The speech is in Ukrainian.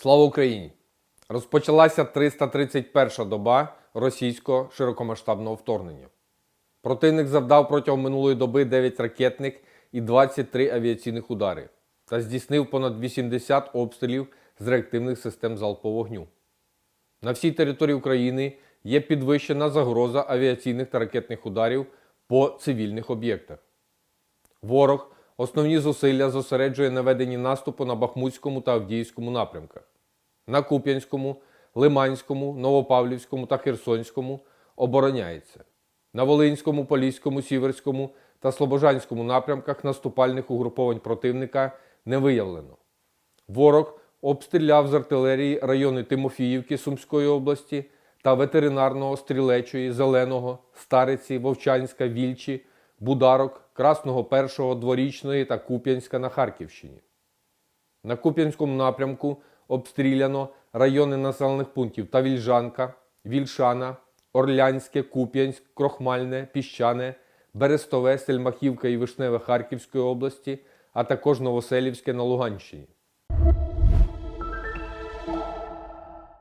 Слава Україні! Розпочалася 331-ша доба російського широкомасштабного вторгнення. Противник завдав протягом минулої доби 9 ракетних і 23 авіаційних удари та здійснив понад 80 обстрілів з реактивних систем залпового вогню. На всій території України є підвищена загроза авіаційних та ракетних ударів по цивільних об'єктах. Ворог основні зусилля зосереджує на веденні наступу на Бахмутському та Авдіївському напрямках. На Куп'янському, Лиманському, Новопавлівському та Херсонському обороняється. На Волинському, Поліському, Сіверському та Слобожанському напрямках наступальних угруповань противника не виявлено. Ворог обстріляв з артилерії райони Тимофіївки Сумської області та ветеринарного Стрілечої, Зеленого, Стариці, Вовчанська, Вільчі, Бударок, Красного Першого, Дворічної та Куп'янська на Харківщині. На Куп'янському напрямку обстріляно райони населених пунктів Тавільжанка, Вільшана, Орлянське, Куп'янськ, Крохмальне, Піщане, Берестове, Сельмахівка і Вишневе Харківської області, а також Новоселівське на Луганщині.